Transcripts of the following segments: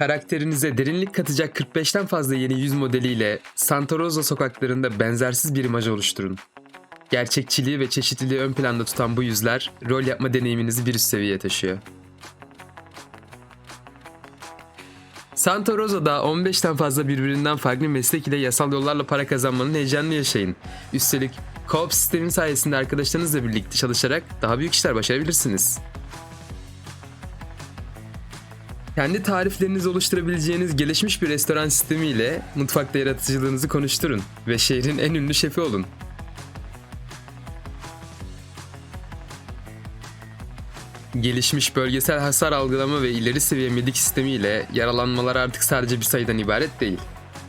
Karakterinize derinlik katacak 45'ten fazla yeni yüz modeliyle Santa Rosa sokaklarında benzersiz bir imaj oluşturun. Gerçekçiliği ve çeşitliliği ön planda tutan bu yüzler rol yapma deneyiminizi bir üst seviyeye taşıyor. Santa Rosa'da 15'ten fazla birbirinden farklı meslek ile yasal yollarla para kazanmanın heyecanını yaşayın. Üstelik co-op sayesinde arkadaşlarınızla birlikte çalışarak daha büyük işler başarabilirsiniz. Kendi tariflerinizi oluşturabileceğiniz gelişmiş bir restoran sistemiyle mutfakta yaratıcılığınızı konuşturun ve şehrin en ünlü şefi olun. Gelişmiş bölgesel hasar algılama ve ileri seviye medik sistemiyle yaralanmalar artık sadece bir sayıdan ibaret değil.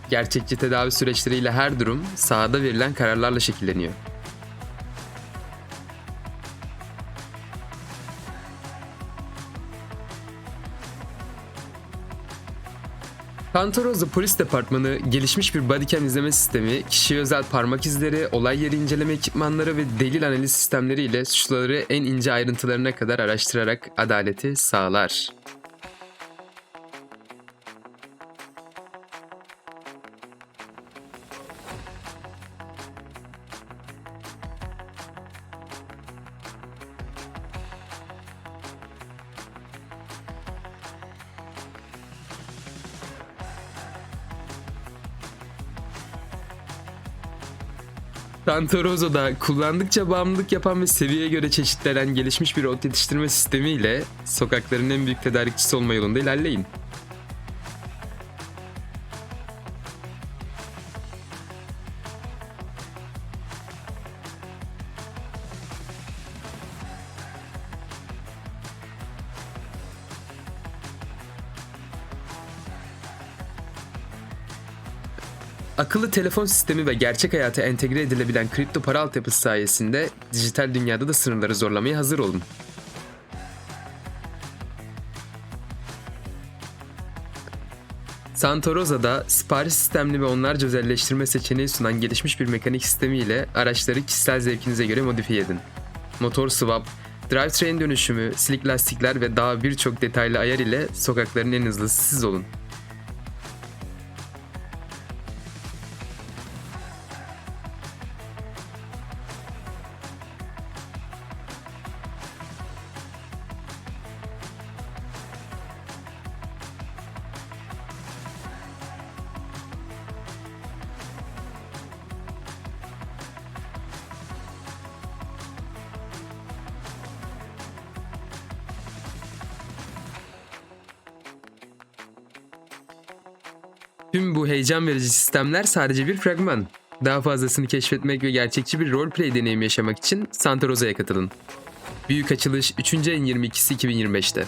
Gerçekçi tedavi süreçleriyle her durum sahada verilen kararlarla şekilleniyor. Santa Polis Departmanı gelişmiş bir bodycam izleme sistemi, kişiye özel parmak izleri, olay yeri inceleme ekipmanları ve delil analiz sistemleriyle suçları en ince ayrıntılarına kadar araştırarak adaleti sağlar. Santa Rosa'da kullandıkça bağımlılık yapan ve seviyeye göre çeşitlenen gelişmiş bir ot yetiştirme sistemiyle sokakların en büyük tedarikçisi olma yolunda ilerleyin. Akıllı telefon sistemi ve gerçek hayata entegre edilebilen kripto para altyapısı sayesinde dijital dünyada da sınırları zorlamaya hazır olun. Santa Rosa'da sipariş sistemli ve onlarca özelleştirme seçeneği sunan gelişmiş bir mekanik sistemiyle araçları kişisel zevkinize göre modifiye edin. Motor swap, drivetrain dönüşümü, silik lastikler ve daha birçok detaylı ayar ile sokakların en hızlısı siz olun. Tüm bu heyecan verici sistemler sadece bir fragman. Daha fazlasını keşfetmek ve gerçekçi bir roleplay deneyimi yaşamak için Santa Rosa'ya katılın. Büyük açılış 3. ayın 22'si 2025'te.